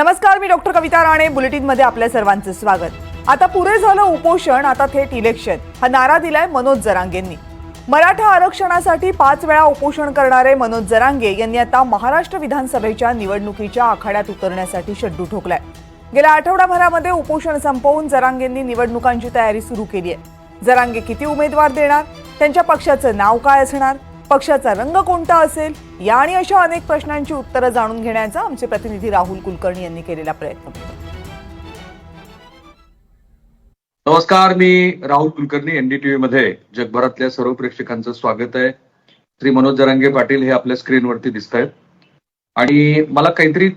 नमस्कार मी डॉक्टर कविता राणे. बुलेटिनमध्ये आपल्या सर्वांचं स्वागत. आता पुरे झालं उपोषण आता थेट इलेक्शन हा नारा दिलाय मनोज जरांगेंनी. मराठा आरक्षणासाठी पाच वेळा उपोषण करणारे मनोज जरांगे यांनी आता महाराष्ट्र विधानसभेच्या निवडणुकीच्या आखाड्यात उतरण्यासाठी शड्डू ठोकलाय. गेल्या आठवडाभरामध्ये उपोषण संपवून जरांगेंनी निवडणुकांची तयारी सुरू केली आहे. जरांगे किती उमेदवार देणार? त्यांच्या पक्षाचं नाव काय असणार? पक्षाचा रंग कोणता असेल? या आणि अशा अनेक प्रश्नांची उत्तरं जाणून घेण्याचा आमचे प्रतिनिधी राहुल कुलकर्णी यांनी केलेला प्रयत्न. नमस्कार मी राहुल कुलकर्णी एनडीटीव्ही मध्ये. जगभरातल्या सर्व प्रेक्षकांचं स्वागत आहे. श्री मनोज जरांगे पाटील हे आपल्या स्क्रीनवरती दिसत आहेत. आणि मला काहीतरी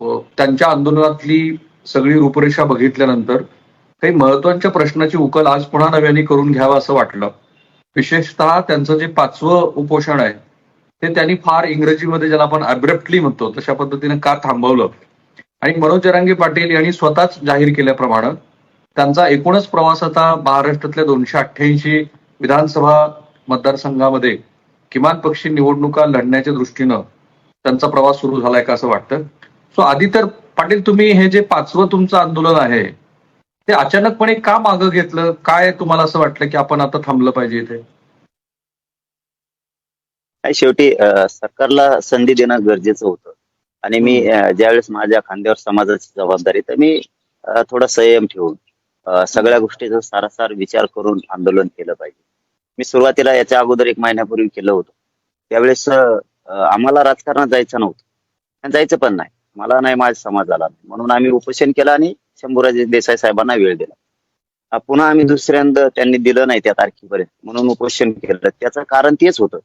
त्यांच्या आंदोलनातली सगळी रूपरेषा बघितल्यानंतर काही महत्त्वाच्या प्रश्नाची उकल आज पुन्हा नव्याने करून घ्यावं असं वाटलं. विशेषतः त्यांचं जे पाचवं उपोषण आहे ते त्यांनी फार इंग्रजीमध्ये ज्याला आपण अब्रप्टली म्हणतो तशा पद्धतीने का थांबवलं? आणि मनोज जरांगे पाटील यांनी स्वतःच जाहीर केल्याप्रमाणे त्यांचा एकूणच प्रवास आता महाराष्ट्रातल्या दोनशे अठ्ठ्याऐंशी विधानसभा मतदारसंघामध्ये किमान पक्षी निवडणुका लढण्याच्या दृष्टीनं त्यांचा प्रवास सुरू झालाय का असं वाटतं? सो आधी तर पाटील तुम्ही हे जे पाचवं तुमचं आंदोलन आहे ते अचानकपणे का मागं घेतलं? काय तुम्हाला असं वाटलं की आपण आता थांबलं पाहिजे इथे? शेवटी सरकारला संधी देणं गरजेचं होतं. आणि मी ज्यावेळेस माझ्या खांद्यावर समाजाची जबाबदारी तर मी थोडा संयम ठेवून सगळ्या गोष्टीचा सारासार विचार करून आंदोलन केलं पाहिजे. मी सुरुवातीला याच्या अगोदर एक महिन्यापूर्वी केलं होतं. त्यावेळेस आम्हाला राजकारणात जायचं नव्हतं. आणि जायचं पण नाही. मला नाही माझ्या समाजाला नाही. म्हणून आम्ही उपोषण केलं आणि शंभूराजे देसाई साहेबांना वेळ दिला. पुन्हा आम्ही दुसऱ्यांदा त्यांनी दिलं नाही त्या तारखेपर्यंत. म्हणून उपोषण केलं. त्याचं कारण तेच होतं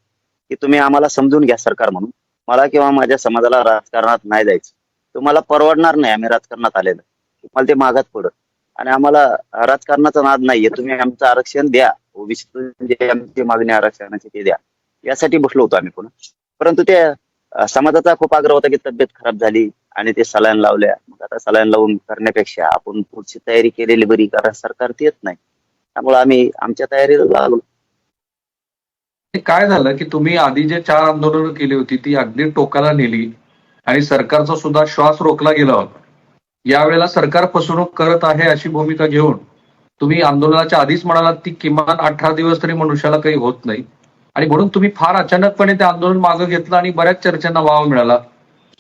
की तुम्ही आम्हाला समजून घ्या सरकार म्हणून. मला किंवा माझ्या समाजाला राजकारणात नाही जायचं. तुम्हाला परवडणार नाही आम्ही राजकारणात आलेलं. तुम्हाला ते मागात पडत. आणि आम्हाला राजकारणाचा नाद नाहीये. तुम्ही आमचं आरक्षण द्या. ओबीसी आमची मागणी आरक्षणाची ते द्या. यासाठी बसलो होतो आम्ही पुन्हा. परंतु त्या समाजाचा खूप आग्रह होता की तब्येत खराब झाली. आणि ते सलाईन लावल्या. मग आता सलाईन लावून करण्यापेक्षा आपण पुढची तयारी केलेली बरी कारण सरकार देत नाही. त्यामुळे आम्ही आमच्या तयारीला लागलो. काय झालं की तुम्ही आधी जे चार आंदोलनं केली होती ती अगदी टोकाला नेली आणि सरकारचा सुद्धा श्वास रोखला गेला होता. यावेळेला सरकार फसवणूक करत आहे अशी भूमिका घेऊन तुम्ही आंदोलनाच्या आधीच म्हणालात ती किमान अठरा दिवस तरी मनुष्याला काही होत नाही. आणि म्हणून तुम्ही फार अचानकपणे ते आंदोलन मागं घेतलं आणि बऱ्याच चर्चांना वाव मिळाला.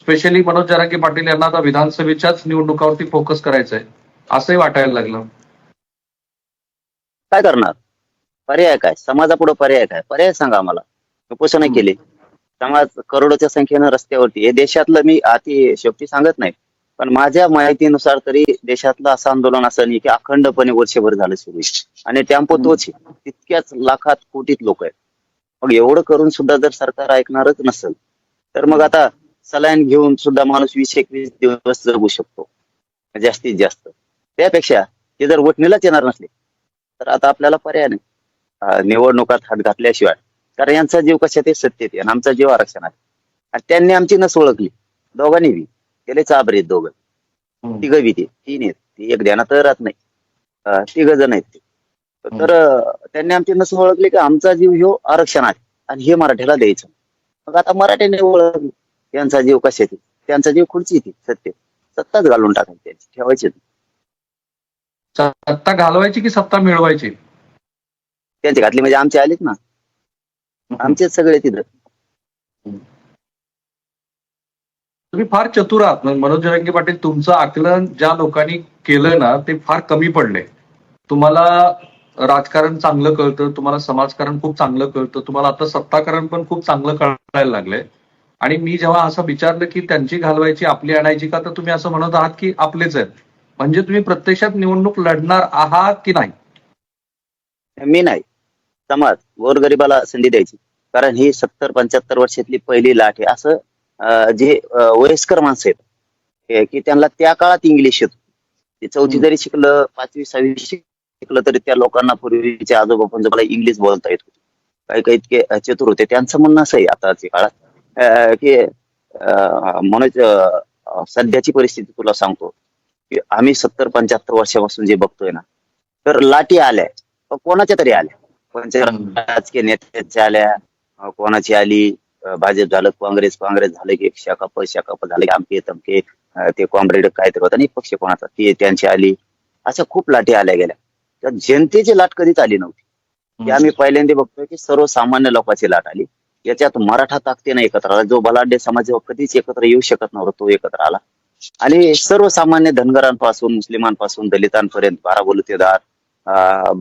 स्पेशली मनोज जरांगे पाटील यांना आता विधानसभेच्याच निवडणुकावरती फोकस करायचा आहे असंही वाटायला लागलं. काय करणार? पर्याय काय? समाजापुढे पर्याय काय? पर्याय सांगा आम्हाला. उपोषण. केली. समाज करोडोच्या संख्येनं रस्त्यावरती. हे देशातलं मी अति शेवटी सांगत नाही. पण माझ्या माहितीनुसार तरी देशातलं असं आंदोलन असं नाही की अखंडपणे वर्षभर झालं सुरू. आणि टेम्पो तोच. तितक्याच लाखात कोटीत लोक आहेत. मग एवढं करून सुद्धा जर सरकार ऐकणारच नसेल तर मग आता सलाईन घेऊन सुद्धा माणूस वीस एकवीस दिवस जगू शकतो. जास्तीत जास्त. त्यापेक्षा ते जर वटणीलाच येणार नसले तर आता आपल्याला पर्याय नाही. निवडणुकात हात घातल्याशिवाय. कारण यांचा जीव कशात आहे? सत्तेत आहे. आणि आमचा जीव आरक्षणात आणि त्यांनी आमची नस ओळखली. दोघांनी बी. त्याला चाबर आहेत दोघं. तिघ बी ते. तीन आहेत. ती एक ध्यानात राहत नाही. तिघ जण आहेत ते. तर त्यांनी आमची नस ओळखली की? आमचा जीव ह्यो आरक्षणात आहे. आणि हे मराठ्याला द्यायचं. मग आता मराठ्याने ओळखली. त्यांचा जीव कशात आहे? त्यांचा जीव खुर्ची ती सत्तेत सत्ताच घालून टाकायची त्यांची ठेवायची. सत्ता घालवायची की सत्ता मिळवायची? त्यांची घातली म्हणजे आमचे आलेत ना. आमचेच सगळे तिथं. तुम्ही फार चतुर आहात. मनोज जरांगे पाटील तुमचं आकलन ज्या लोकांनी केलं ना ते फार कमी पडले तुम्हाला राजकारण चांगलं कळतं तुम्हाला समाजकारण खूप चांगलं कळतं तुम्हाला आता सत्ताकारण पण खूप चांगलं कळायला लागलंय. आणि मी जेव्हा असं विचारलं की त्यांची घालवायची आपली आणायची का तर तुम्ही असं म्हणत आहात की आपलेच आहेत. म्हणजे तुम्ही प्रत्यक्षात निवडणूक लढणार आहात की नाही? मी नाही. समाज गोरगरिबाला संधी द्यायची. कारण ही सत्तर पंच्याहत्तर वर्षातली पहिली लाट आहे. असं जे वयस्कर माणसं आहेत हे- की त्यांना त्या काळात इंग्लिश येत ते चौथी. जरी शिकलं पाचवी सहावी शिकलं तरी त्या लोकांना पूर्वीच्या आजोबा पंजोबाला इंग्लिश बोलता येत होते. काही काही इतके चतुर होते. त्यांचं म्हणणं असं आहे आताच्या काळात. की अं, मनोज सध्याची परिस्थिती तुला सांगतो. की आम्ही सत्तर पंच्याहत्तर वर्षापासून जे बघतोय ना तर लाटी आल्या. कोणाच्या तरी आल्या. कोणत्या. राजकीय नेत्याच्या आल्या कोणाची आली भाजप झालं काँग्रेस काँग्रेस झालं की शाखा प शाखा प झालं की आमके तमके ते कॉम्रेड काहीतरी होता आणि पक्ष कोणाचा ते त्यांची आली. अशा खूप लाटी आल्या गेल्या. तर जनतेची लाट कधीच आली नव्हती. की आम्ही पहिल्यांदा बघतोय की सर्वसामान्य लोकांची लाट आली. याच्यात मराठा ताकदीने एकत्र आला. जो बलाढ्य समाज कधीच एकत्र येऊ शकत नव्हता तो एकत्र आला. आणि सर्वसामान्य धनगरांपासून मुस्लिमांपासून दलितांपर्यंत बाराबलुतेदार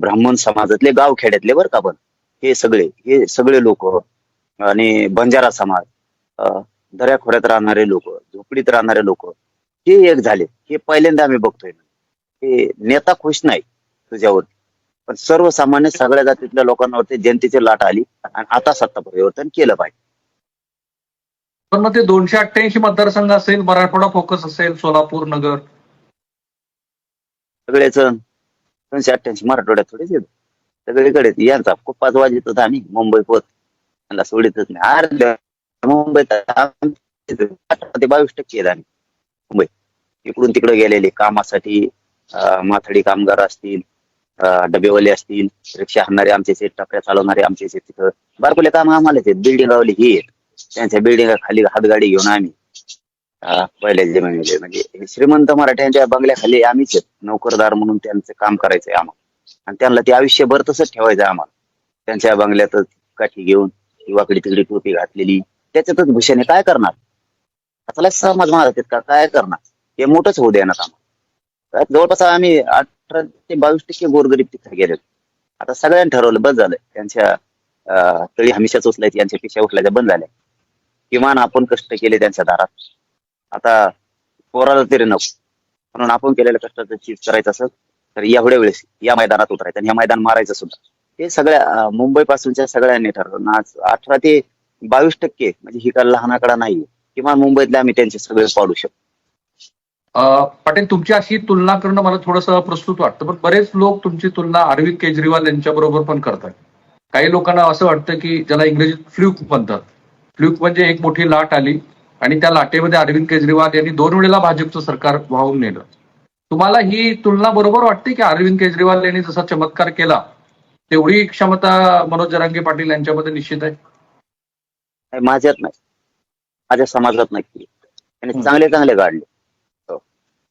ब्राह्मण समाजातले गाव खेड्यातले बर का पण हे सगळे हे सगळे लोक आणि बंजारा समाज अं, दऱ्याखोऱ्यात राहणारे लोक झोपडीत राहणारे लोक हे एक झाले. हे पहिल्यांदा आम्ही बघतोय. हे नेता खुश नाही तुझ्यावर. पण सर्वसामान्य सगळ्या जातीतल्या लोकांवरती जनतेची लाट आली आणि आता सत्ता परिवर्तन केलं पाहिजे. पण मग ते दोनशे अठ्ठ्याऐंशी मतदारसंघ असेल मराठवाडा फोकस असेल सोलापूर नगर. सगळेच दोनशे अठ्ठ्याऐंशी मराठवाड्यात थोडेच येत सगळीकडे यांचा खूप पाच वाजत होता आम्ही मुंबई पोत त्यांना सोडितच नाही. अर्ध्या मुंबईत ते बावीस टक्के आहेत आम्ही. मुंबई. इकडून तिकडे गेलेले कामासाठी माथाडी कामगार असतील डबेवाले असतील रिक्षा हाणणारे आमचे आहेत टपऱ्या चालवणारे आमचे आहेत तिथं बारकुले काम आम्हालाच आहेत. बिल्डिंग लावली ही आहेत त्यांच्या बिल्डिंग खाली हातगाडी घेऊन आम्ही पहिल्या जमिनीमध्ये म्हणजे, म्हणजे श्रीमंत मराठ्यांच्या बंगल्याखाली आम्हीच आहेत. नोकरदार म्हणून त्यांचं काम करायचंय आम्हाला. आणि त्यांना ते आयुष्यभर तसंच ठेवायचं आम्हाला. त्यांच्या बंगल्यातच काठी घेऊन वाकडी तिकडी टोपी घातलेली. त्याच्यातच भूषण काय करणार? आता समाज महाराज आहेत का? काय करणार? हे मोठंच होऊ देणार आम्हाला. जवळपास आम्ही अठरा ते बावीस टक्के गोरगरीब तिथे गेले आता सगळ्यांनी ठरवलं बंद झालं. त्यांच्या अं, तळी हमेशाच उचलायची यांच्या पिशा उचलायच्या बंद झाल्या. किमान आपण कष्ट केले त्यांच्या दारात. आता पोराला तरी नको. म्हणून आपण केलेल्या कष्टाचं चीज करायचं असं तर एवढ्या वेळेस या मैदानात उतरायचं आणि हे मैदान मारायचं सुद्धा. हे सगळ्या मुंबई पासूनच्या सगळ्यांनी ठरवलं. आज अठरा ते बावीस टक्के म्हणजे ही काय लहानाकडा नाहीये. किमान मुंबईतले आम्ही त्यांचे सगळे पाडू शकतो. पाटील तुमची अशी तुलना करणं मला थोडंसं अप्रस्तुत वाटतं. पण बरेच लोक तुमची तुलना अरविंद केजरीवाल यांच्या बरोबर पण करतात. काही लोकांना असं वाटतं की ज्याला इंग्रजीत फ्ल्यूक म्हणतात. फ्ल्यूक म्हणजे एक मोठी लाट आली आणि त्या लाटेमध्ये अरविंद केजरीवाल यांनी दोन वेळेला भाजपचं सरकार वाहून नेलं. तुम्हाला ही तुलना बरोबर वाटते की अरविंद केजरीवाल यांनी जसा चमत्कार केला तेवढी क्षमता मनोज जरांगे पाटील यांच्यामध्ये निश्चित आहे? नाही, माझ्यात नाही. माझ्या समाजात हम्म. चांगले चांगले काढले.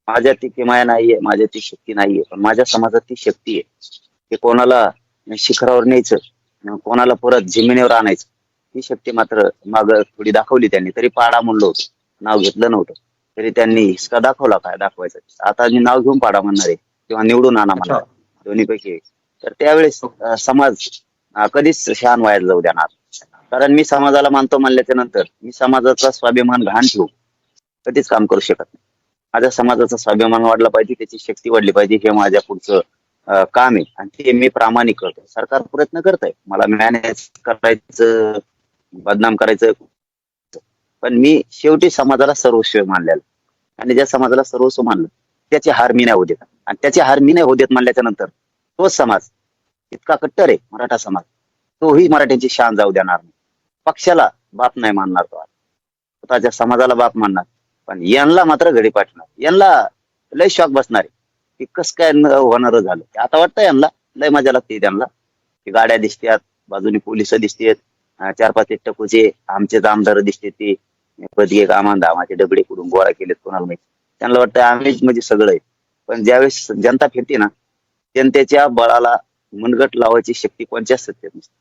माझ्यात ती किमया नाहीये माझ्यात ती शक्ती नाहीये पण माझ्या समाजात ती शक्ती आहे. की कोणाला शिखरावर न्यायचं कोणाला परत जमिनीवर आणायचं ही शक्ती मात्र माग थोडी दाखवली त्यांनी तरी पाडा म्हणलो होतो. नाव घेतलं नव्हतं. तरी त्यांनी हिसका दाखवला काय दाखवायचं. आता मी नाव घेऊन पाडा म्हणणार आहे किंवा निवडून आणा म्हणणार. दोन्हीपैकी. तर त्यावेळेस समाज कधीच शान व्हायला जाऊ देणार. कारण मी समाजाला मानतो म्हणल्याच्या नंतर मी समाजाचा स्वाभिमान घाण ठेवू कधीच काम करू शकत नाही. माझ्या समाजाचा स्वाभिमान वाढला पाहिजे त्याची शक्ती वाढली पाहिजे हे माझ्या पुढचं काम आहे. आणि ते मी प्रामाणिक करतो सरकार प्रयत्न करत आहे मला मॅनेज करायचं बदनाम करायचं. पण मी शेवटी समाजाला सर्वस्व मानलेलं. आणि ज्या समाजाला सर्वस्व मानलं त्याची हार मी नाही होऊ देत. आणि त्याची हार मी नाही होऊ देत मानल्याच्या नंतर तोच समाज इतका कट्टर आहे मराठा समाज. तोही मराठ्यांची शान जाऊ देणार नाही. पक्षाला बाप नाही मानणार तो आज. स्वतःच्या समाजाला बाप मानणार. पण यांना मात्र घडी पाठणार. यांना लय शॉक बसणार आहे. की कस काय होणार झालं? ते आता वाटतं यांना. लय मजा लागते त्यांना. की गाड्या दिसतात बाजूने पोलीस दिसतात. चार पाच एक टकोचे आमचे आमदार दिसते ते. पदगे कामान धामाचे डबडे कुठून गोळा केलेत कोणाला माहिती. त्यांना वाटतं आम्हीच म्हणजे सगळं आहे पण ज्यावेळेस जनता फिरते ना जनतेच्या बळाला मनगट लावायची शक्ती कोणत्याच सत्तेत नसते.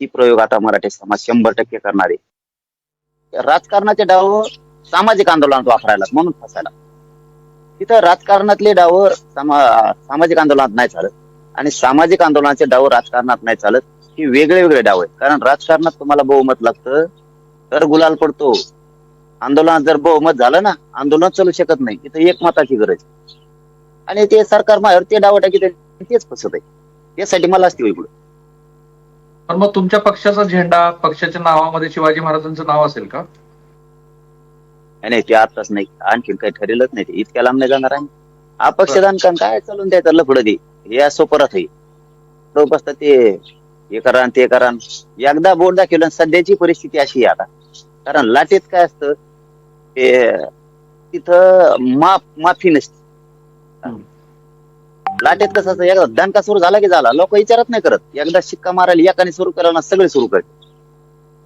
ती प्रयोग आता मराठी समाज शंभर टक्के करणार. आहे राजकारणाच्या डाव सामाजिक आंदोलनात वापरायला म्हणून फसायला तिथं राजकारणातले डाव सामाजिक आंदोलनात नाही चालत. आणि सामाजिक आंदोलनाचे डाव राजकारणात नाही चालत हे वेगळे वेगळे डाव आहेत. कारण राजकारणात तुम्हाला बहुमत लागतं तर गुलाल पडतो. आंदोलनात जर बहुमत झालं ना आंदोलन चालू शकत नाही. तिथं एक मताची गरज आहे. आणि ते सरकार माहेर ते डाव टाकी तेच फसत आहे. त्यासाठी मला असते वेगळं पण मग तुमच्या पक्षाचा झेंडा पक्षाच्या नावामध्ये शिवाजी महाराजांचं नाव असेल का? नाही, नाही ते आताच नाही आणखीन काही ठरेलच नाही ते इतक्या लांब नाही जाणार आहे. अपक्षदान काम काय चालून द्यायचं लफडं दे? हे असो परत आहे. तो बसतं ते हे करा ते करा एकदा बोट दाखवलं आणि सध्याची परिस्थिती अशी आहे आता. कारण लाटेत काय असतं ते तिथं माफ माफी नसते. लाटेत कसं असतं एकदा दणका सुरू झाला की झाला लोक विचारत नाही करत. एकदा शिक्का मारायला एकाने सुरू करायला ना सगळे सुरू करते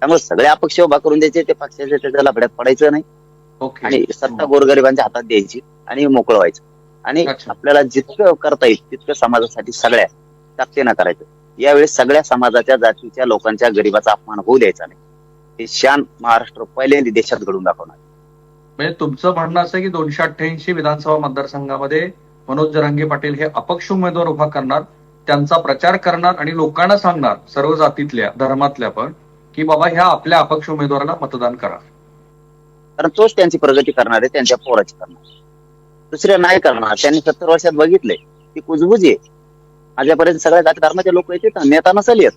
त्यामुळे सगळे अपक्ष उभा करून द्यायचे ते पक्षाच्या त्याच्या लफड्यात पडायचं नाही. आणि सत्ता गोरगरिबांच्या हातात द्यायची आणि मोकळं व्हायचं. आणि. आपल्याला जितकं करता येईल तितकं समाजासाठी सगळ्या ताकदीनं करायचं यावेळेस सगळ्या समाजाच्या जातीच्या लोकांच्या गरिबाचा अपमान होऊ द्यायचा नाही. हे शान महाराष्ट्र पहिल्यांदा देशात घडून दाखवणार. म्हणजे तुमचं म्हणणं असं की दोनशे अठ्ठ्याऐंशी विधानसभा मतदारसंघामध्ये मनोज जरांगे पाटील हे अपक्ष उमेदवार उभा करणार त्यांचा प्रचार करणार आणि लोकांना सांगणार सर्व जातीतल्या धर्मातल्या पण की बाबा ह्या आपल्या अपक्ष उमेदवाराला मतदान करा. कारण तोच त्यांची प्रगती करणार आहे त्यांच्या पोराची करणार दुसऱ्या नाही करणार. त्यांनी सत्तर वर्षात बघितलंय ती कुजबुज आहे. माझ्यापर्यंत सगळ्या जाती धर्माचे लोक येतात नेता नसेल येत.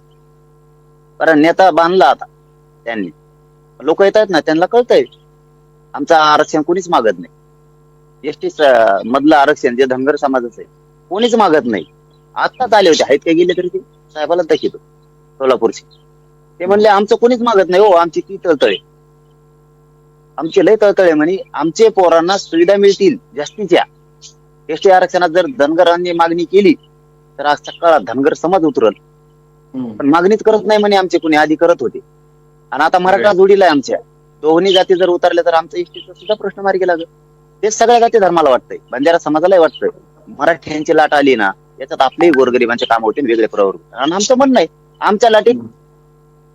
कारण नेता बांधला आता त्यांनी. लोक येत आहेत ना त्यांना कळतंय. आमचं आरक्षण कोणीच मागत नाही. एसटी मधलं आरक्षण जे धनगर समाजाचं आहे कोणीच मागत नाही. आत्ताच आले होते. आहेत काय गेले तरी ते? साहेबाला दाखवतो. सोलापूरचे. ते म्हणले आमचं कोणीच मागत नाही हो आमची ती तळतळे. आमचे लय तळतळे म्हणे. आमचे पोरांना सुविधा मिळतील जास्तीच्या. एसटी आरक्षणात जर धनगरांनी मागणी केली तर आजच्या काळात धनगर समाज उतरल. पण मागणीच करत नाही म्हणे आमचे कोणी आधी करत होते. आणि आता मराठा जोडीला आहे आमच्या. दोन्ही जाती जर उतरल्या तर आमचा एसटीचा सुद्धा प्रश्न मार्गी लागेल. तेच सगळ्या जाती धर्माला वाटतंय. बंजारा समाजालाही वाटतंय. मराठ्यांची लाट आली ना याच्यात आपलेही गोरगरिबांचे काम होतील वेगळे प्रवृत्त. आणि आमचं म्हणणं आहे आमच्या लाटीत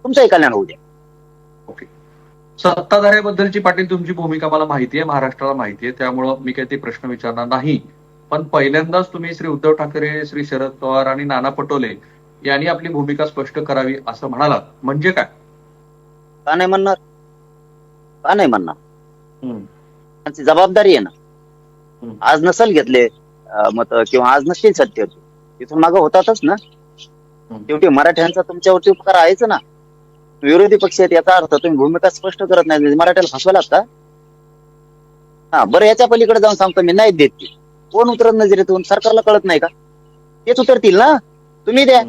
तुमचंही कल्याण होऊ द्या. सत्ताधाऱ्याबद्दलची पाटील तुमची भूमिका मला माहिती आहे महाराष्ट्राला माहिती आहे त्यामुळं मी काही ते प्रश्न विचारणार नाही. पण पहिल्यांदाच तुम्ही श्री उद्धव ठाकरे श्री शरद पवार आणि नाना पटोले यांनी आपली भूमिका स्पष्ट करावी असं म्हणालात. म्हणजे काय? का नाही म्हणणार? का नाही म्हणणार. त्यांची जबाबदारी आहे ना. आज नसल घेतले मत किंवा आज नसतील सत्य तिथून मागं होतातच ना. शेवटी मराठ्यांचा तुमच्यावरती उपकार आहेच ना. विरोधी पक्ष आहेत याचा अर्थ तुम्ही भूमिका स्पष्ट करत नाही म्हणजे मराठ्याला फसवायलात का हा बरं याच्या पलीकडे जाऊन सांगतो मी नाही देत ती. कोण उतरत नजरेतून? सरकारला कळत नाही का? तेच उतरतील ना? तुम्ही द्या.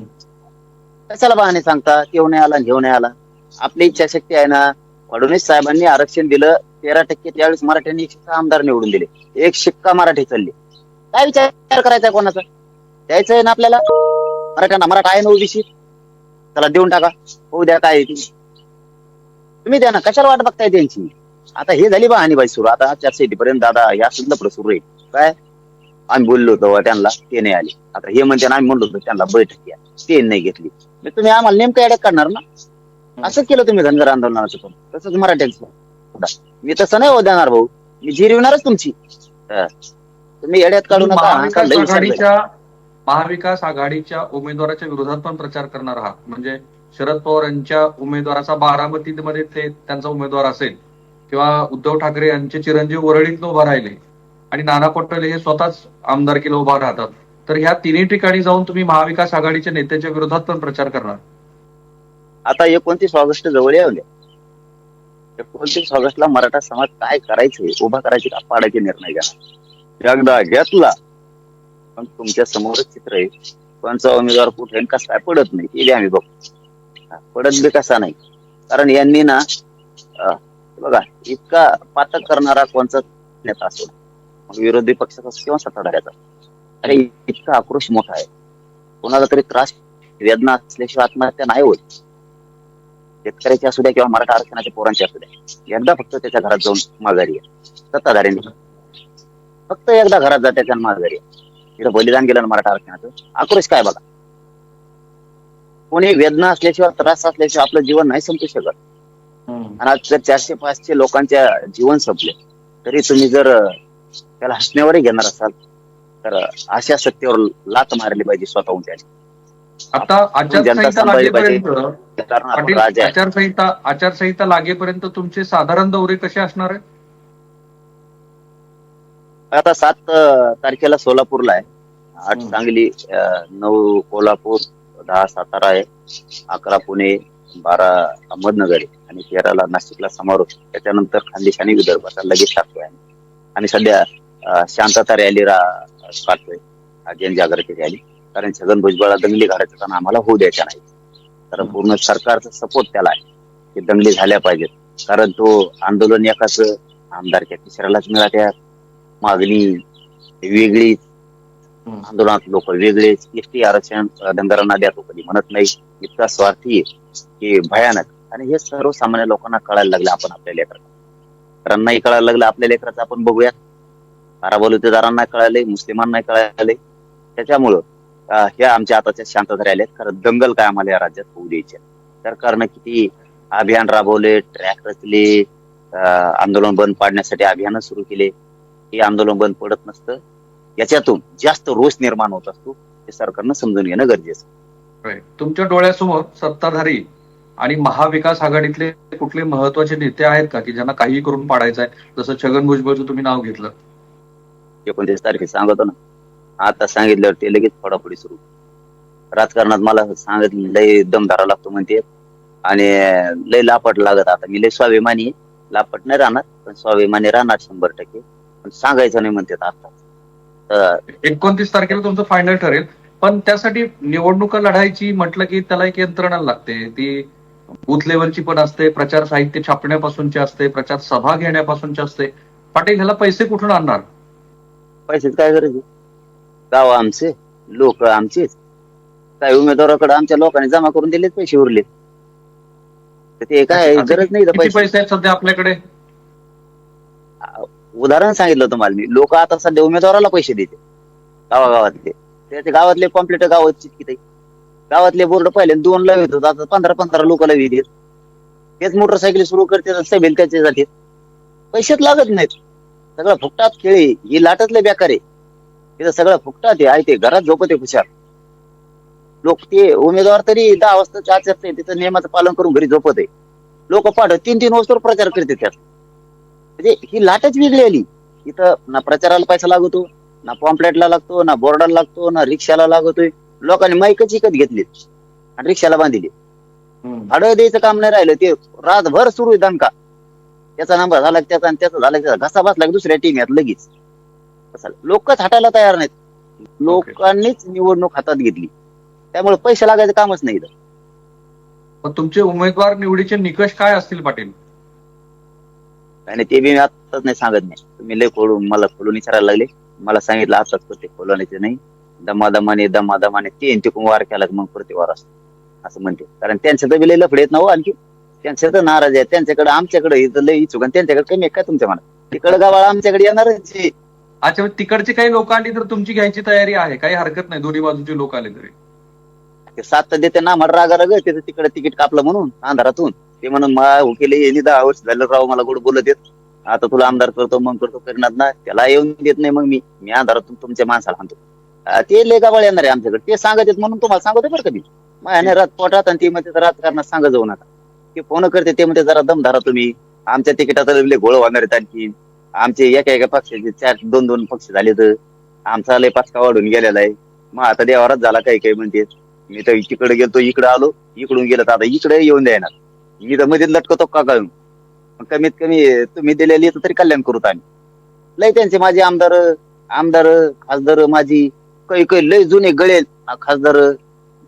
कशाला बहाणे सांगता? घेऊन नाही आला घेऊ नाही आला. आपली इच्छाशक्ती आहे ना? फडणवीस साहेबांनी आरक्षण दिलं तेरा टक्के त्यावेळेस मराठ्यांनी एकशे सहा आमदार निवडून दिले. एक शिक्का मराठी चालली. काय विचार करायचा कोणाचा? द्यायचं आहे ना आपल्याला? मराठ्यांना मराठा आहे ना ओबीसी? त्याला देऊन टाका. होऊ द्या काय आहे ती. तुम्ही द्या ना कशाला वाट बघताय त्यांची? आता हे झाली बा बाई सुरू. आता चारशे पर्यंत दादा या सुद्धा सुरू आहे. काय? आम्ही बोललो होतो त्यांना ते नाही आले. आता हे म्हणते आम्ही म्हणलो होतो त्यांना बैठक घ्या. ते नाही घेतली. मग तुम्ही आम्हाला नेमकं अडॅक करणार ना? असंच केलं तुम्ही धनगर आंदोलनाचं पण. तसंच मराठ्यांचं मी तसं नाही हो देणार भाऊ. मी जिरविणारच तुमची. तुम्ही येड्यात काढू नका. महाविकास आघाडीच्या उमेदवाराच्या विरोधात पण प्रचार करणार आहात. म्हणजे शरद पवार यांच्या उमेदवाराचा बारामतीमध्ये ते त्यांचा उमेदवार असेल किंवा उद्धव ठाकरे यांचे चिरंजीव वरळीत उभा राहिले आणि नाना पटोले हे स्वतःच आमदारकीला उभा राहतात. तर ह्या तिन्ही ठिकाणी जाऊन तुम्ही महाविकास आघाडीच्या नेत्याच्या विरोधात पण प्रचार करणार. आता एकोणतीस ऑगस्ट जवळ येऊ एकोणतीस ऑगस्टला मराठा समाज काय करायचे उभा करायचे का पाडायचे निर्णय घ्या एकदा घेतला पण तुमच्या समोरच चित्र आहे. कोणचा उमेदवार कुठे आणि कसा पडत नाही हे आम्ही बघतो पडत बी कसा नाही. कारण यांनी ना बघा इतका पातक करणारा कोणचा नेता असो मग विरोधी पक्षाचा किंवा सत्ताधाऱ्याचा अरे इतका आक्रोश मोठा आहे. कोणाला तरी त्रास वेदना असल्याशिवाय आत्महत्या नाही होत. शेतकऱ्याची असू द्या किंवा मराठा आरक्षणाच्या पोरांची असू द्या एकदा फक्त त्याच्या घरात जाऊन माघारी आहे सत्ताधाऱ्यांनी. फक्त एकदा घरात जा त्याच्या माघारी आहे तिथं बलिदान गेलं मराठा आरक्षणाचं. आक्रोश काय बघा? कोणी वेदना असल्याशिवाय त्रास असल्याशिवाय आपलं जीवन नाही संपू शकत. आणि आज जर चारशे पाचशे लोकांच्या जीवन संपले तरी तुम्ही जर त्याला हसण्यावरही घेणार असाल तर अशा सत्तेवर लात मारली पाहिजे स्वतःहून त्याने. आता आचारसंहिता आचारसंहिता आचारसंहिता लागेपर्यंत तुमचे साधारण दौरे कसे असणार आहे आता सात तारखेला सोलापूरला आहे. आठ. सांगली नऊ कोल्हापूर दहा सातारा आहे अकरा पुणे बारा अहमदनगर आहे. आणि तेराला नाशिकला समारोप. त्याच्यानंतर खानदेशाने विदर्भाचा लगेच टाकतोय आणि सध्या शांतता रॅली रा काढतोय. अं, जनजागृती रॅली. कारण छगन भुजबळला दंगली घालायचं कारण आम्हाला होऊ द्यायच्या नाही. कारण पूर्ण सरकारचा सपोर्ट त्याला आहे. की दंगली झाल्या पाहिजेत. कारण तो आंदोलन एकाच आमदारच्या तिसऱ्यालाच मिळाल्या. मागणी वेगळी. आंदोलनात लोक वेगळे. एसटी आरक्षण धनगरांना द्या तो कधी म्हणत नाही. इतका स्वार्थी आहे की भयानक. आणि हे सर्वसामान्य लोकांना कळायला लागले आपण आपल्या लेकर लेकरांनाही कळायला लागलं आपल्या लेकराचं आपण बघूया बारा बलुतेदारांना कळाले मुस्लिमांना कळाले त्याच्यामुळं हे आमच्या आताच्या शांतता राहिल्यात खरं दंगल काय आम्हाला या राज्यात होऊ द्यायचे? सरकारनं किती अभियान राबवले ट्रॅक रचले आंदोलन बंद पाडण्यासाठी अभियान सुरू केले. हे आंदोलन बंद पडत नसतं. याच्यातून जास्त रोष निर्माण होत असतो हे सरकारनं समजून घेणं गरजेचं. तुमच्या डोळ्यासमोर सत्ताधारी आणि महाविकास आघाडीतले कुठले महत्त्वाचे नेते आहेत का की ज्यांना काही करून पाडायचं आहे जसं छगन भुजबळचं तुम्ही नाव घेतलं. एकोणतीस तारखे सांगतो ना. आता सांगितल्यावर ते लगेच फोडाफोडी सुरू. राजकारणात मला सांगितलं लय दम धरावा लागतो म्हणते. आणि लय लापट लागत आता. मी लय स्वाभिमानी. लापट नाही राहणार पण स्वाभिमानी राहणार शंभर टक्के. सांगायचं नाही म्हणते आता. एकोणतीस तारखेला तुमचं फायनल ठरेल. पण त्यासाठी निवडणुका लढायची म्हटलं की त्याला एक यंत्रणा लागते. ती बूथ लेवलची पण असते प्रचार साहित्य छापण्यापासूनची असते प्रचार सभा घेण्यापासूनची असते. पाटील ह्याला पैसे कुठून आणणार? पैशाच काय आहे? गाव आमचे लोक आमचेच. काही उमेदवाराकडे आमच्या लोकांनी जमा करून दिलेत पैसे उरले तर ते काय गरज नाही पैसे. पैसे आहेत सध्या आपल्याकडे? उदाहरण सांगितलं तुम्हाला मी लोक आता सध्या उमेदवाराला पैसे देते. गावागावातले. त्याचे गावातले कॉम्प्लिट गावात चिटकीत गावातले बोर्ड पहिले दोन लावित येतो आता पंधरा पंधरा लोक लावित देत तेच मोटरसायकल सुरू करते सभेल त्याचे जाते. पैसेच लागत नाहीत. सगळं फुकटात खेळी ही लाटच लय बेकार आहे. तिथं सगळं फुकटात आहे. आहे ते घरात झोपते खुशाल लोक ते उमेदवार तरी दहा वाजता असते तिथं नियमाचं पालन करून घरी झोपत आहे. लोक पाठ तीन तीन वाजता प्रचार करते त्यात. म्हणजे ही लाटच वेगळी आली इथं ना प्रचाराला पैसा लागतो ना पॉम्पलेटला लागतो ना बोर्डाला लागतो ना रिक्षाला लागतोय. लोकांनी माईकच विकत घेतली. आणि रिक्षाला बांधिली. भाडं द्यायचं काम नाही राहिलं ते रातभर सुरू आहे दणका. त्याचा नंबर झाला त्याचा आणि त्याचा झाला त्याचा. घसा बसला दुसऱ्या टीम यात लगेच. लोकच हटायला तयार नाहीत. लोकांनीच निवडणूक हातात घेतली. त्यामुळे पैसे लागायचं कामच नाही तुमचे उमेदवार निवडीचे निकष काय असतील पाटील? आणि ते बी मी आताच नाही सांगत नाही. तुम्ही लय खोडून मला खोलून विचारायला लागले. मला सांगितलं आताच ते खोलवण्याचे नाही. दमादमाने दमादमाने ते तिकून वार केला मग प्रतिवार असतो. असं म्हणते. कारण त्यांच्या तर लय लफडे आहेत ना हो आणखी. त्यांच्या तर नाराज आहेत. त्यांच्याकडे आमच्याकडे इथं लय इच्छुक आणि त्यांच्याकडे कमी आहे का तुमच्या मनात? तिकडे गावाला आमच्याकडे येणारच आहे. अच्छा तिकडचे काही लोक आली तर तुमची घ्यायची तयारी आहे? काही हरकत नाही दोन्ही बाजूचे लोक आले तरी. ते सात देते ना मला रागा राग तिकडे तिकीट कापलं म्हणून अंधारातून. ते म्हणून मा उकेले केले दहा वर्ष झालं राव मला गोड बोलत येत आता तुला आमदार करतो मग करतो करणार ना त्याला येऊन देत नाही मग मी मी अंधारातून तुमच्या माणसाला आणतो. अं, ते लय येणार आहे आमच्याकडे. ते सांगत येत म्हणून तुम्हाला सांगतो बरं कधी माझ्या रात पोटात आणि ते मध्ये राजकारणात सांगा जाऊ नका. ते फोन करते ते म्हणते जरा दम धरा तुम्ही. आमच्या तिकिटाचा लय घोळ होणार आहेत आणखी आमचे एका एका पक्षाचे चार दोन दोन पक्ष झाले तर आमचा लय पाचका वाढून गेलेला आहे. मग आता देवारात झाला काही काही म्हणते. मी तर तिकडे गेलो इकडे आलो. इकडून गेलो तर आता इकडे येऊन द्यायणार इथं मध्ये लटकतो का कळून कमीत कमी तुम्ही दिलेली तर तरी कल्याण करू आम्ही लय त्यांचे माझे आमदार आमदार खासदार माझी काही काही लय जुने गळेल खासदार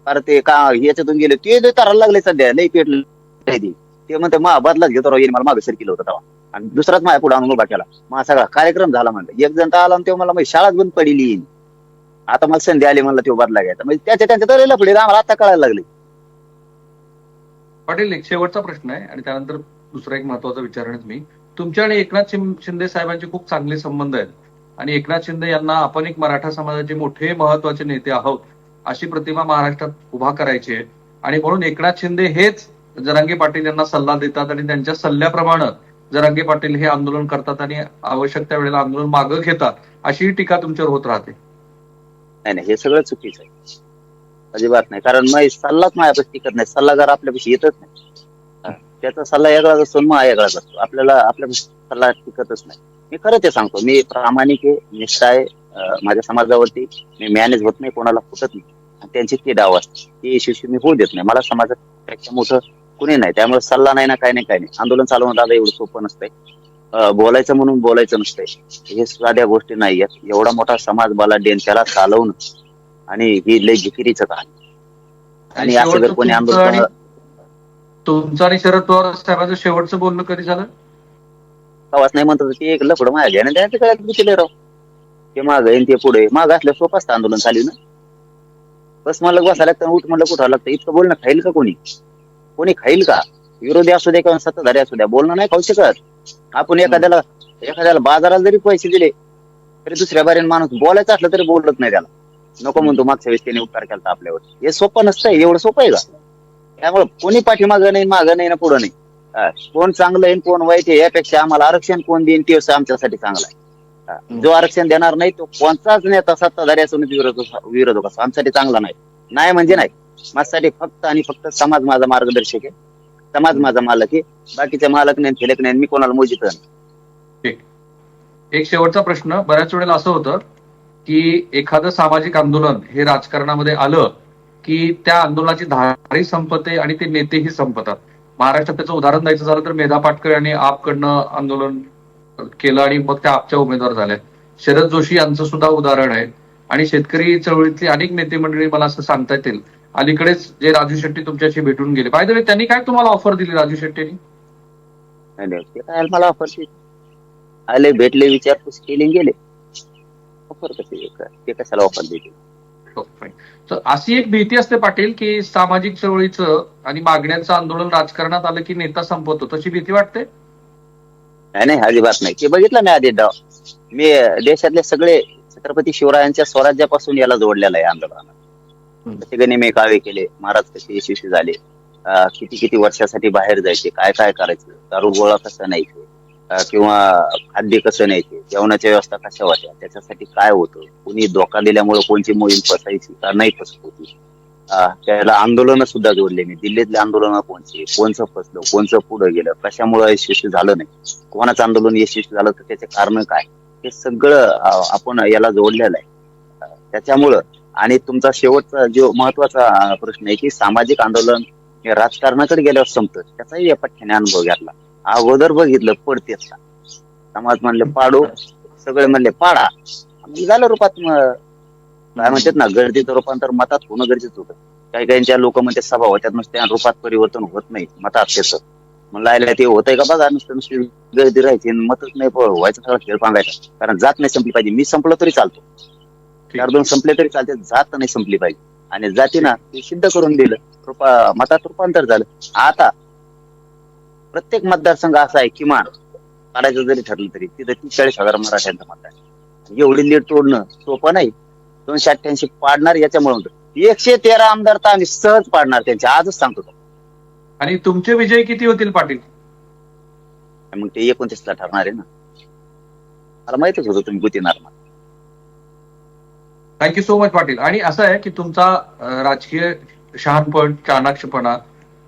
अरे ते का याच्यातून गेले ते लय तारायला लागले सध्या लय पेटले ते म्हणते मा बदलाच घेतो राव येईल मला मागे सर केलं होतं तेव्हा. आणि दुसराच माझ्या पुढे आणून उभा केला. मग सगळा कार्यक्रम झाला म्हणलं. एक जण तर आला आणि तेव्हा मला मग शाळाच बंद पडली. आता मला संधी आली म्हणलं तो बदला घ्यायचा. म्हणजे त्याच्या त्यांच्या तर लपडे आम्हाला आता कळायला लागले. पाटील एक शेवटचा प्रश्न आहे आणि त्यानंतर दुसरा एक महत्त्वाचा विचारणेच मी तुमच्या आणि एकनाथ शिंदे साहेबांचे खूप चांगले संबंध आहेत. आणि एकनाथ शिंदे यांना आपण एक मराठा समाजाचे मोठे महत्त्वाचे नेते आहोत अशी प्रतिमा महाराष्ट्रात उभा करायची आहे. आणि म्हणून एकनाथ शिंदे हेच जरांगे पाटील यांना सल्ला देतात आणि त्यांच्या सल्ल्याप्रमाणे जरांगे पाटील हे आंदोलन करतात आणि आवश्यक त्या वेळेला आंदोलन मागं घेतात अशी टीका तुमच्यावर होत राहते. नाही नाही हे सगळं चुकीचं आहे. अजिबात नाही. कारण मग सल्लाच माझ्यापाशी टिकत नाही. सल्लागार आपल्यापाशी येतच नाही. त्याचा सल्ला वेगळाच असतो मग वेगळाच असतो. आपल्याला आपल्यापाशी सल्ला टिकतच नाही. मी खरं ते सांगतो. मी प्रामाणिक आहे निष्ठा आहे. माझ्या समाजावरती मी मॅनेज होत नाही कोणाला फुटत नाही. आणि त्यांची ती डाव असते. ती यशस्वी मी होऊ देत नाही. मला समाजापेक्षा मोठं कुणी नाही. त्यामुळे सल्ला नाही ना काय नाही काय नाही. आंदोलन चालवणं दादा एवढं सोपं नसतंय. बोलायचं म्हणून बोलायचं नसतंय. हे साध्या गोष्टी नाही आहेत. एवढा मोठा समाज बलाढ्य त्याला चालवणं. आणि ही लय जिकिरीचं काम आणि असं जर कोणी आंदोलन तुमचं आणि शरद पवार साहेबांचं शेवटचं बोलणं कधी झालं? प्रवास नाही म्हणतात ते एक लफड आहे आणि त्यांच्या काळात विचारले राव. ते माग आहे आणि ते पुढे माग असल्या सोपं असतं आंदोलन चालू ना. बस मला बसायला लागतं उठ म्हणलं कुठं लागतं? इतकं बोलणं खाईल का कोणी? कोणी खाईल का? विरोधी असू द्या किंवा सत्ताधारी असू द्या बोलणं नाही खाऊ शकत. आपण एखाद्याला एखाद्याला बाजाराला जरी पैसे दिले तरी दुसऱ्या बारीने माणूस बोलायचं असलं तरी बोलत नाही त्याला. नको म्हणतो मागच्या वेळेस त्याने उपकार केला आपल्यावर हे सोपं नसतंय एवढं सोपं आहे का? त्यामुळे कोणी पाठीमागं नाही मागं नाही ना पुढं नाही. हा, कोण चांगलं आहे कोण वाईट आहे यापेक्षा आम्हाला आरक्षण कोण देईन ते आमच्यासाठी चांगलं आहे. हा, जो आरक्षण देणार नाही तो कोणताच नेता सत्ताधारी असून विरोध विरोधक असो आमच्यासाठी चांगला नाही. नाही म्हणजे नाही. माझ्यासाठी फक्त आणि फक्त समाज माझा मार्गदर्शक आहे. समाज माझा मालक आहे. बाकीचे मालक नाही फिलक नाही मी कोणाला मोजित नाही. एक शेवटचा प्रश्न बऱ्याच वेळेला असं होतं की एखादं सामाजिक आंदोलन हे राजकारणामध्ये आलं की त्या आंदोलनाची धारी संपते आणि ते नेतेही संपतात. महाराष्ट्रात त्याचं उदाहरण द्यायचं झालं तर मेधा पाटकर यांनी आपकडनं आंदोलन केलं आणि मग त्या आपच्या उमेदवार झाल्या. शरद जोशी यांचं सुद्धा उदाहरण आहे. आणि शेतकरी चळवळीतली अनेक नेते मंडळी मला असं सांगता येतील. अलीकडेच जे राजू शेट्टी तुमच्याशी भेटून गेले. पाहिजे त्यांनी काय तुम्हाला ऑफर दिली राजू शेट्टीनी? मला ऑफर आले भेटले विचारपूस केली गेले. ऑफर कसे ते कशाला ऑफर देते हो. तर अशी एक भीती असते पाटील की सामाजिक चळवळीचं आणि मागण्यांचं आंदोलन राजकारणात आलं की नेता संपवतो. तशी भीती वाटते? नाही नाही अजिबात नाही. ते बघितलं मी आधी मी देशातले सगळे छत्रपती शिवरायांच्या स्वराज्यापासून याला जोडलेला आहे आंदोलनाला हम्म. कसे गनिमे कावे केले महाराज कसे यशस्वी झाले किती किती वर्षासाठी बाहेर जायचे काय काय करायचं दारू गोळा कसं अं, किंवा खाद्य कसं न्यायचे जेवणाच्या व्यवस्था कशा होत्या त्याच्यासाठी काय होतं कुणी धोका दिल्यामुळे कोणची मोहीम फसायची का नाही फसत होती? त्याला आंदोलन सुद्धा जोडले मी दिल्लीतले आंदोलन कोणचे कोणचं फसलं कोणचं पुढे गेलं कशामुळे यशस्वी झालं नाही? कोणाचं आंदोलन यशस्वी झालं तर त्याचे कारण काय? हे सगळं आपण याला जोडलेलं आहे. त्याच्यामुळं आणि तुमचा शेवटचा जो महत्त्वाचा प्रश्न आहे की सामाजिक आंदोलन हे राजकारणाकडे गेल्यावर संपतं त्याचाही या पठ्याने अनुभव घेतला. अगोदर बघितलं पडतेच का समाज म्हणले पाडू. सगळे म्हणले पाडा. मग झालं रूपात काय म्हणतात ना गर्दीचं रूपांतर मतात होणं गरजेचं होतं. काही काहींच्या लोक म्हणते सभा होत्यात नुसत्या रूपात परिवर्तन होत नाही मतात त्याचं. म्हणलं आयला ते होतंय का बघा नुसतं नुसती गर्दी राहायची आणि मतच नाही व्हायचं सगळं खेळ पांगायचा. कारण जात नाही संपली पाहिजे. मी संपलो तरी चालतो. चार दोन संपले तरी चालते जात नाही संपली पाहिजे. आणि जाती ना ते सिद्ध करून दिलं रूपा मतात रूपांतर झालं. आता प्रत्येक मतदारसंघ असा आहे किमान काढायचं जरी ठरलं तरी तिथं तीस चाळीस हजार मराठ्यांचं मतदान आहे. एवढी लीड तोडणं सोपं नाही. दोनशे अठ्ठ्याऐंशी पाडणार याच्यामुळे एकशे तेरा आमदार तर आम्ही सहज पाडणार त्यांचे आजच सांगतो. आणि तुमचे विजय किती होतील पाटील? मग ते एकोणतीसला ठरणार आहे ना. मला माहितच होतं तुम्ही गुतीणार मला थँक्यू सो मच पाटील. आणि असं आहे की तुमचा राजकीय शहाणपण चाणाक्षपणा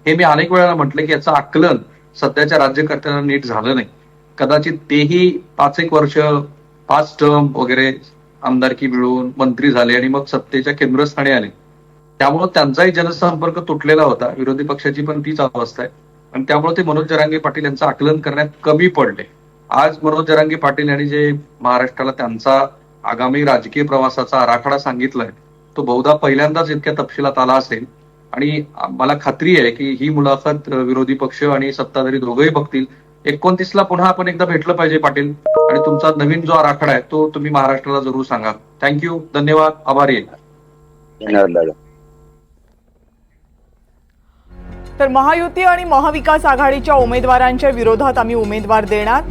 हे मी अनेक वेळा म्हटलं की याचं आकलन सध्याच्या राज्यकर्त्यांना नीट झालं नाही. कदाचित तेही पाच एक वर्ष पाच टर्म वगैरे आमदारकी मिळून मंत्री झाले आणि मग सत्तेच्या केंद्रस्थानी आले. त्यामुळे त्यांचाही जनसंपर्क तुटलेला होता. विरोधी पक्षाची पण तीच अवस्था आहे. आणि त्यामुळे ते मनोज जरांगे पाटील यांचं आकलन करण्यात कमी पडले. आज मनोज जरांगे पाटील यांनी जे महाराष्ट्राला त्यांचा आगामी राजकीय प्रवासाचा आराखडा सांगितलाय तो बहुधा पहिल्यांदाच इतक्या तपशिलात आला असेल. आणि मला खात्री आहे की ही मुलाखत विरोधी पक्ष आणि सत्ताधारी दोघंही बघतील. एकोणतीसला पुन्हा आपण एकदा भेटलं पाहिजे पाटील. आणि तुमचा नवीन जो आराखडा आहे तो तुम्ही महाराष्ट्राला जरूर सांगा. थँक्यू धन्यवाद. आभारी धन्यवाद दादा. तर महायुती आणि महाविकास आघाडीच्या उमेदवारांच्या विरोधात आम्ही उमेदवार देणार.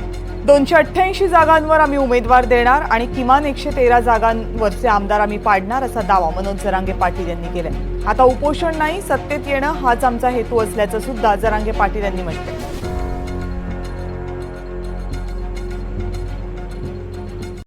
दोनशे अठ्ठ्याऐंशी जागांवर आम्ही उमेदवार देणार आणि किमान एकशे तेरा जागांवरचे आमदार आम्ही पाडणार असा दावा मनोज जरांगे पाटील यांनी केलाय. आता उपोषण नाही सत्तेत येणं हाच आमचा हेतू असल्याचं सुद्धा जरांगे पाटील यांनी म्हटलं